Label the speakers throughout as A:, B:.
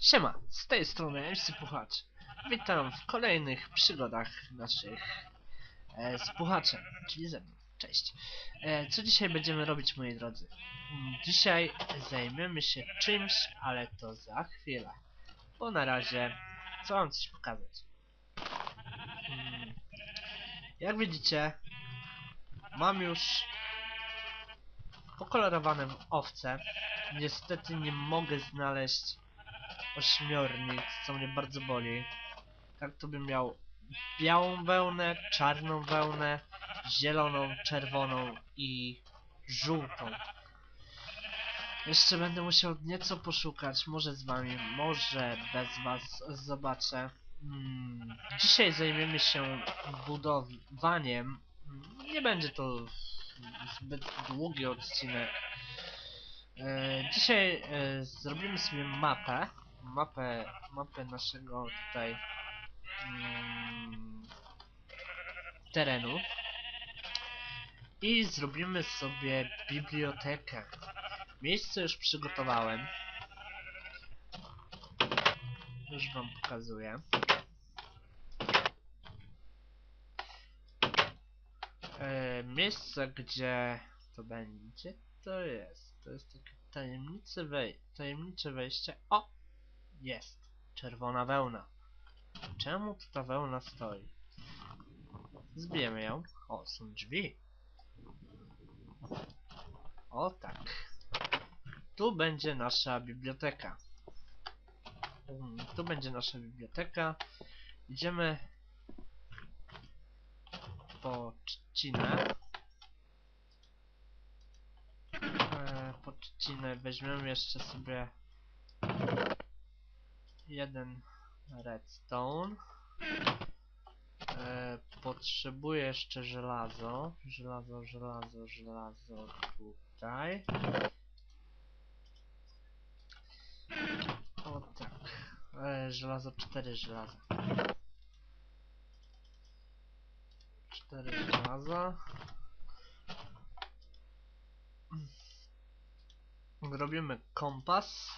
A: Siema, z tej strony MC Puchacz. Witam w kolejnych przygodach naszych e, z Puchaczem, czyli ze mną. Cześć. E, co dzisiaj będziemy robić, moi drodzy? Mm, Dzisiaj zajmiemy się czymś, ale to za chwilę. Bo na razie chcę wam coś pokazać. Mm, Jak widzicie, mam już pokolorowane owce. Niestety nie mogę znaleźć ośmiornic, co mnie bardzo boli. Tak to bym miał białą wełnę, czarną wełnę, zieloną, czerwoną i żółtą. Jeszcze będę musiał nieco poszukać, może z wami, może bez was, zobaczę. Mm, dzisiaj zajmiemy się budowaniem. Nie będzie to zbyt długi odcinek. E, dzisiaj e, zrobimy sobie mapę. Mapę, mapę naszego tutaj mm, terenu. I zrobimy sobie bibliotekę. Miejsce już przygotowałem. Już wam pokazuję. E, miejsce, gdzie to będzie, to jest. To jest takie tajemnicze, wej tajemnicze wejście. O! Jest. Czerwona wełna. Czemu tu ta wełna stoi? Zbijemy ją. O, są drzwi. O tak. Tu będzie nasza biblioteka. Mm, Tu będzie nasza biblioteka. Idziemy po trzcinę. E, po trzcinę weźmiemy jeszcze sobie jeden redstone. E, potrzebuję jeszcze żelazo. Żelazo, żelazo, żelazo tutaj. O tak. E, żelazo, cztery żelaza. Cztery żelaza. Robimy kompas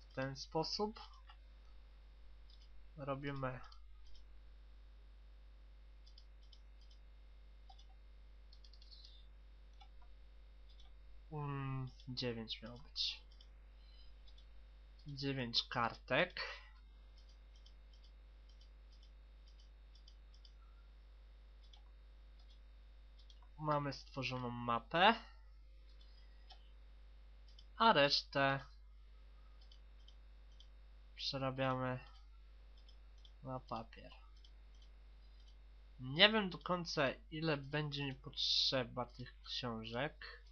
A: w ten sposób. Robimy mm, 9 miało być. 9 kartek. Mamy stworzoną mapę. A resztę przerabiamy na papier. Nie wiem do końca ile będzie mi potrzeba tych książek.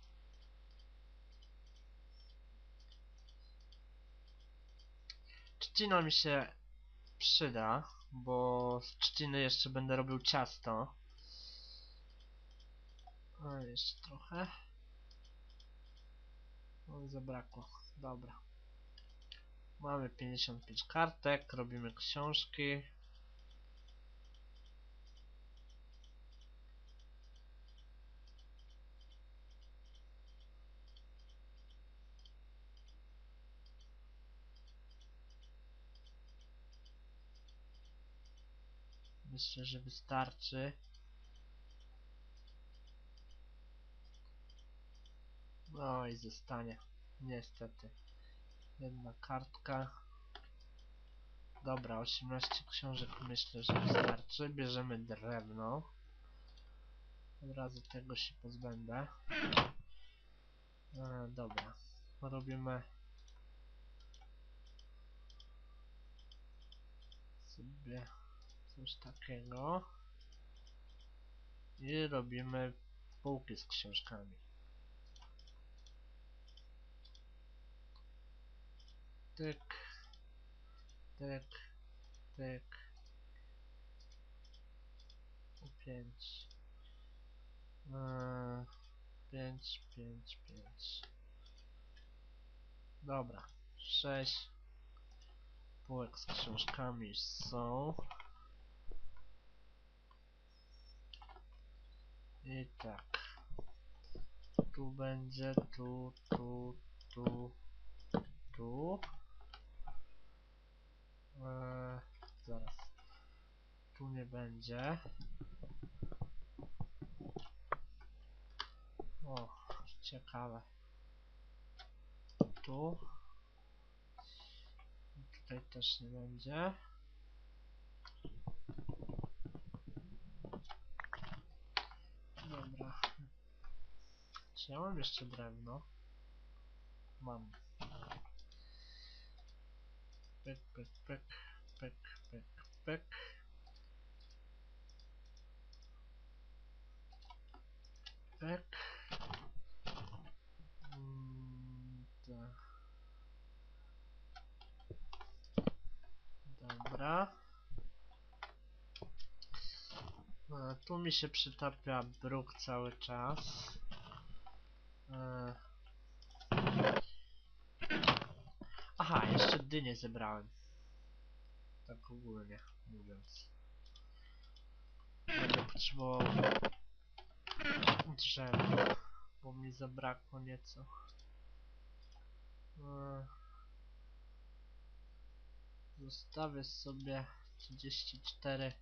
A: Trzcina mi się przyda, bo z trzciny jeszcze będę robił ciasto. O, jeszcze trochę. O, zabrakło. Dobra. Mamy 55 kartek, robimy książki. Myślę, że wystarczy. No i zostanie. Niestety. Jedna kartka. Dobra, 18 książek myślę, że wystarczy. Bierzemy drewno. Od razu tego się pozbędę. E, dobra. Robimy sobie coś takiego. I robimy półki z książkami. Tyk, tyk, tyk. Pięć. Eee, pięć, pięć, pięć. Dobra, sześć. Półek z książkami są. I tak. Tu będzie, tu, tu, tu, tu. Eee, zaraz. Tu nie będzie. O, ciekawe. Tu. Tutaj też nie będzie. Dobra. Czy ja mam jeszcze drewno? Mam. Pyk, pyk, pyk, pyk, pyk, pyk. Pyk. Mm. Dobra. E, tu mi się przytapia bruk cały czas. E. Aha, jeszcze dynię zebrałem. Tak ogólnie mówiąc. Będę potrzebował drzewa, bo mi zabrakło nieco. E. Zostawię sobie 34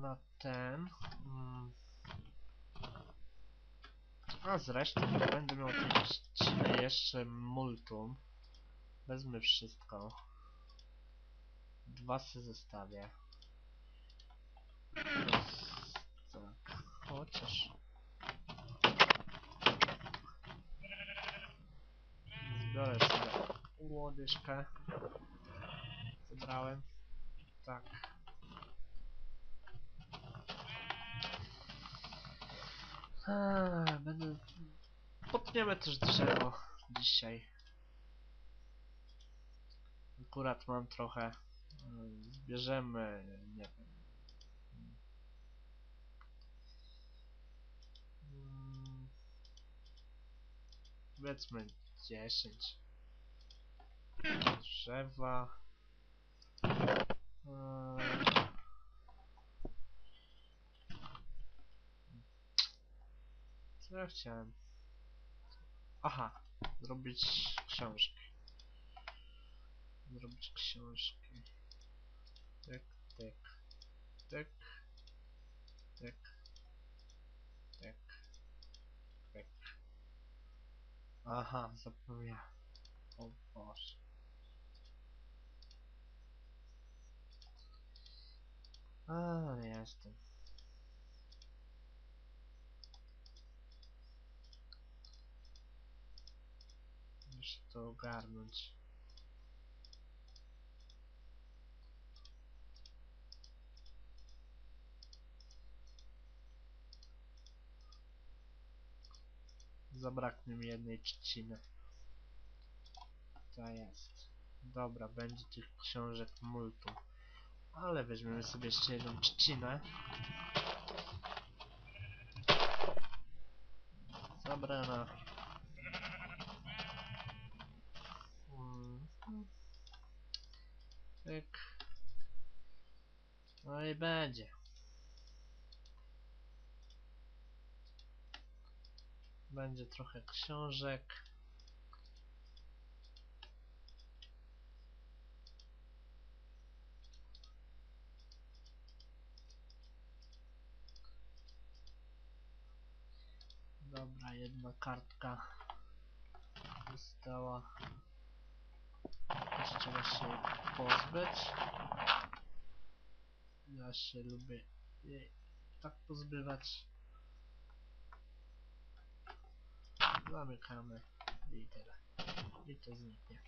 A: na ten. Mm. A zresztą będę miał trzciny jeszcze multum. Wezmę wszystko. Dwa se zostawię. Tak, chociaż. Zbiorę sobie łodyżkę. Zebrałem. Tak. Eee, będę... Potniemy też drzewo dzisiaj. Akurat mam trochę. Eee, Zbierzemy, nie wiem. Mm, Powiedzmy 10 drzewa. Eee, Co ja chciałem? Aha, zrobić książki. Zrobić książki. Tyk, tyk, tyk, tyk, tyk, tyk. Aha, zapomniałem. O Boże. A, jestem. Muszę to ogarnąć. Zabraknie mi jednej trzciny. To jest. Dobra, będzie tych książek multum. Ale weźmiemy sobie jeszcze jedną trzcinę. Zabrana. Mhm. Tyk. No i będzie. Będzie trochę książek. Dobra, jedna kartka została. Jeszcze trzeba się pozbyć. Ja się lubię jej tak pozbywać. Zamykamy i tyle. I to zniknie.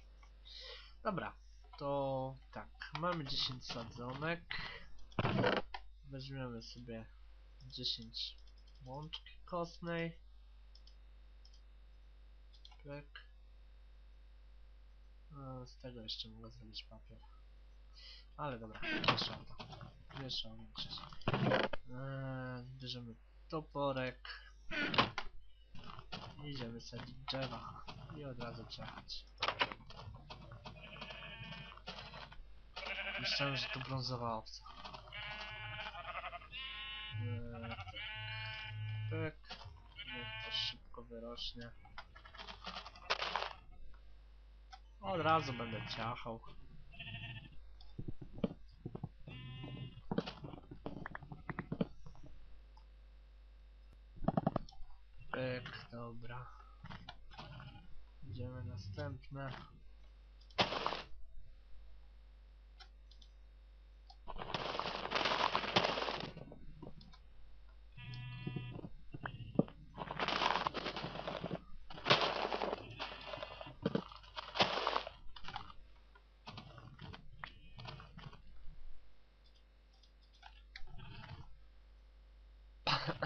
A: Dobra, to tak, mamy 10 sadzonek. Weźmiemy sobie 10 łączki kostnej. Tak. No, z tego jeszcze mogę zrobić papier. Ale dobra, mniejsza o to. Mniejsza o większość. Eee, bierzemy toporek. I Idziemy sadzić drzewa. I od razu ciachać. Myślałem, że to brązowa owca. Eee, tak. Niech to szybko wyrośnie. Od razu będę ciachał.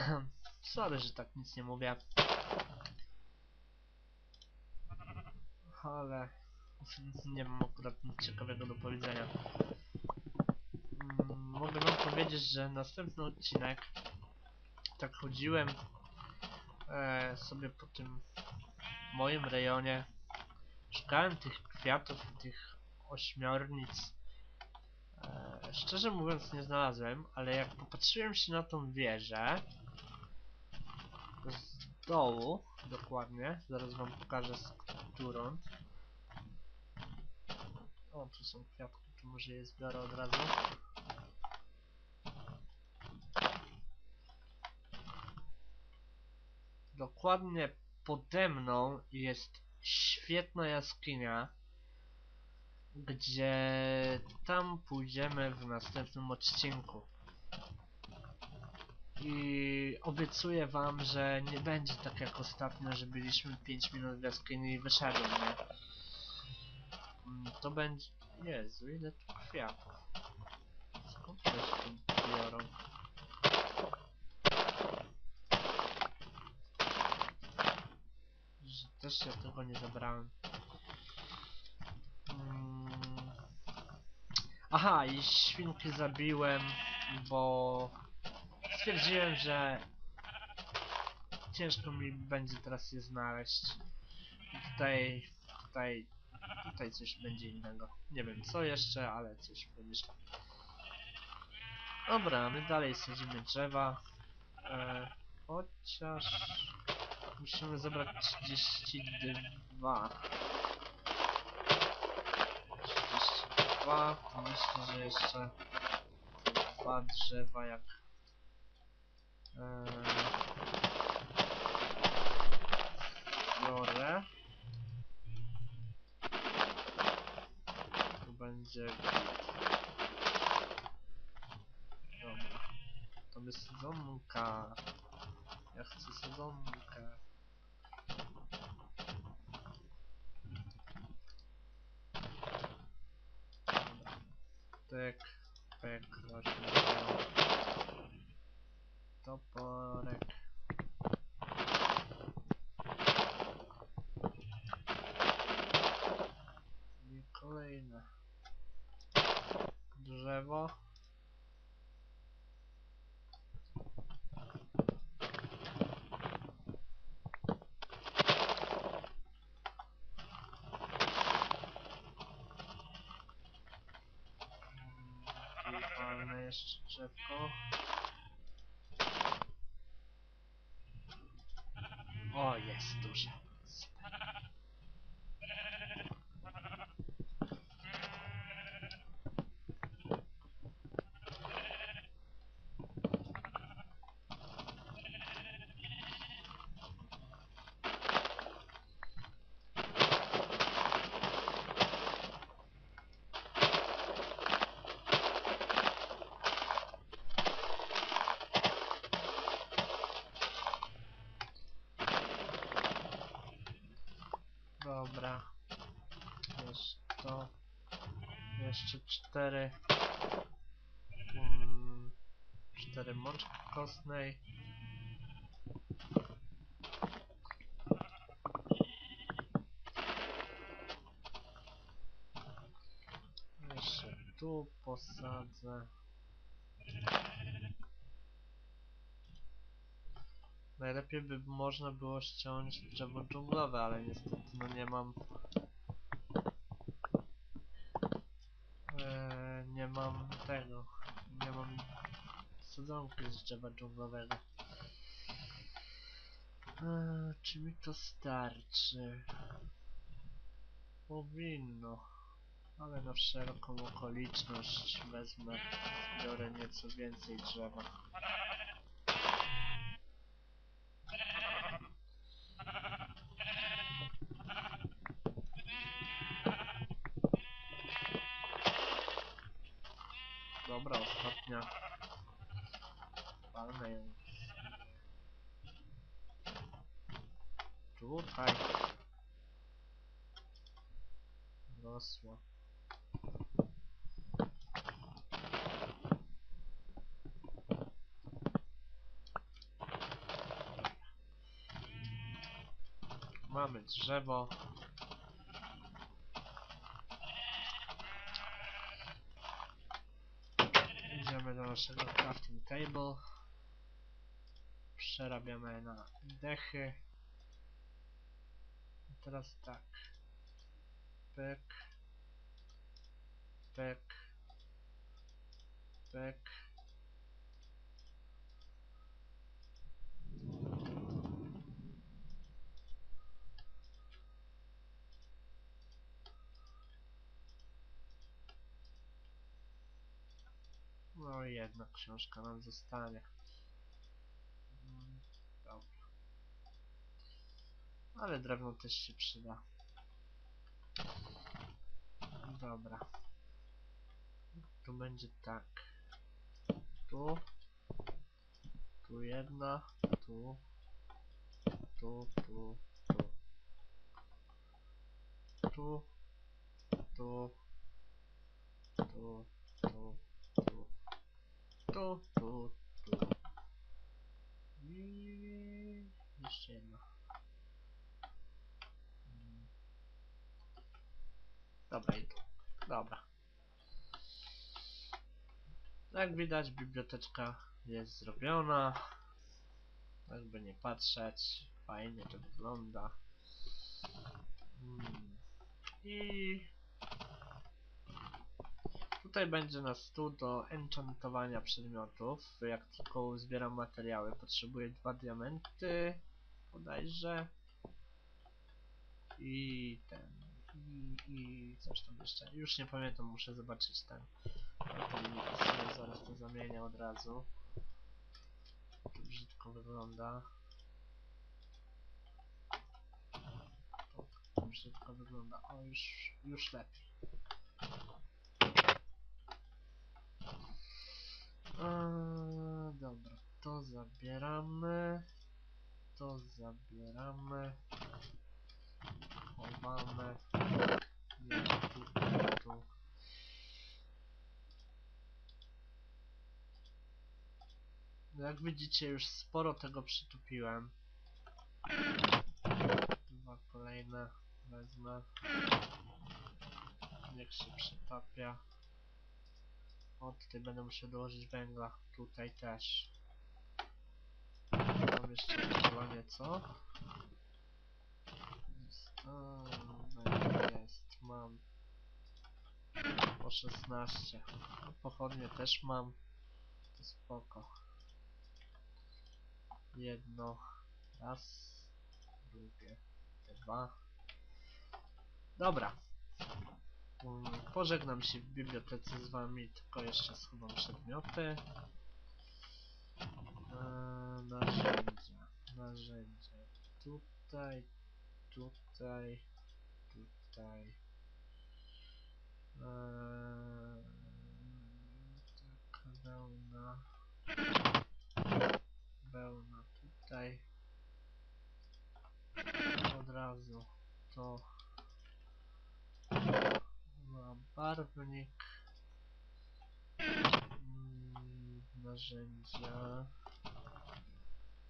A: Sorry, że tak nic nie mówię. Ale nie mam akurat nic ciekawego do powiedzenia. Mm, Mogę wam powiedzieć, że następny odcinek tak chodziłem e, sobie po tym moim rejonie. Szukałem tych kwiatów i tych ośmiornic. E, szczerze mówiąc nie znalazłem, ale jak popatrzyłem się na tą wieżę z dołu, dokładnie, zaraz wam pokażę z którą. O, tu są kwiatki, to może je zbiorę od razu. Dokładnie pode mną jest świetna jaskinia, gdzie tam pójdziemy w następnym odcinku. I obiecuję wam, że nie będzie tak jak ostatnio, że byliśmy 5 minut w jaskini i wyszedłem, nie? Mm, To będzie... Jezu, ile tu kwiatów. Skąd się tu biorą? Że też się tego nie zabrałem. Mm. Aha, i świnki zabiłem, bo stwierdziłem, że ciężko mi będzie teraz je znaleźć. Tutaj, tutaj, tutaj coś będzie innego. Nie wiem co jeszcze, ale coś wymyślę. Dobra, my dalej sadzimy drzewa. E, chociaż musimy zebrać 32. 32, to myślę, że jeszcze dwa drzewa jak biorę. Tu będzie. Dobra. To jest sezonka. Ja chcę sezonkę. Dobra. Tek, pek, rośnie. Toporek. I kolejne. Drzewo. Jeszcze drzewko. O, jest duże. Super. Dobra. Jest to. Jeszcze cztery. Mm, cztery mączki kostnej. Jeszcze tu posadzę. Najlepiej by można było ściąć drzewo dżunglowe, ale niestety no nie mam... Eee, nie mam tego. Nie mam sadzonki z drzewa. Eee, czy mi to starczy? Powinno. Ale na wszelką okoliczność wezmę, biorę nieco więcej drzewa. Dobra, ostatnia. Palmy ją. Tutaj. Mamy drzewo. Idziemy do naszego crafting table. Przerabiamy na dechy. I teraz tak. Pek. Pek. Pek. No i jedna książka nam zostanie. Dobra. Ale drewno też się przyda. Dobra. Tu będzie tak. Tu. Tu jedna. Tu. Tu, tu, tu. Tu. Tu. Tu. Tu. Tu. Tu, tu, tu. I jeszcze jedna. Dobra, i tu. Dobra. Jak widać, biblioteczka jest zrobiona. Jakby nie patrzeć, fajnie to wygląda. Mm. I tutaj będzie na stół do enchantowania przedmiotów. Jak tylko zbieram materiały, potrzebuję dwa diamenty, bodajże. I ten. I, I coś tam jeszcze. Już nie pamiętam, muszę zobaczyć ten. Sobie zaraz to zamienię od razu. Brzydko wygląda. To brzydko wygląda. O, już, już lepiej. Eee, dobra, to zabieramy. To zabieramy. Chowamy. Nie, tu, tu, tu. No Jak widzicie, już sporo tego przytupiłem. Dwa kolejne wezmę. Niech się przytapia. O, tutaj będę musiał dołożyć węgla. Tutaj też. Mam jeszcze chyba nieco. Jest, o, jest, mam. Po 16. Pochodnie też mam. To spoko. Jedno. Raz. Drugie. Dwa. Dobra. Mm, Pożegnam się w bibliotece z wami, tylko jeszcze schowam przedmioty. Eee, narzędzia, narzędzia. Tutaj, tutaj, tutaj. Eee, taka wełna. Wełna tutaj. Od razu to ma barwnik. Mm, narzędzia.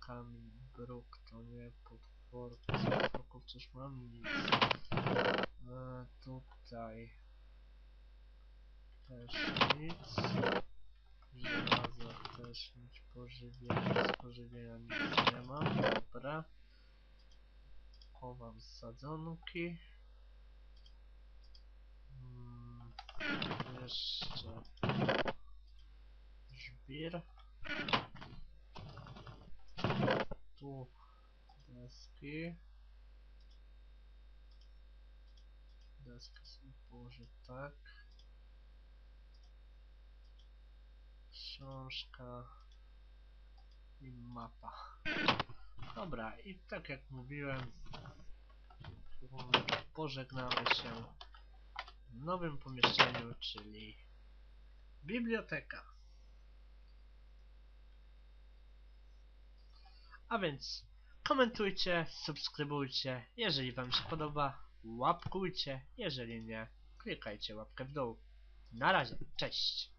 A: Kamień, bruk, to nie potworki. Z potworków coś mam nic. E, tutaj. Też nic. Żelaza też nic. Pożywienia. Z pożywienia nic nie mam. Dobra. Chowam sadzonki. Mm, jeszcze żwir. Tu deski. Deski sobie położę tak. Książka i mapa. Dobra, i tak jak mówiłem, pożegnamy się w nowym pomieszczeniu, czyli Biblioteka. A więc komentujcie, subskrybujcie, jeżeli wam się podoba, łapkujcie, jeżeli nie, klikajcie łapkę w dół. Na razie, cześć!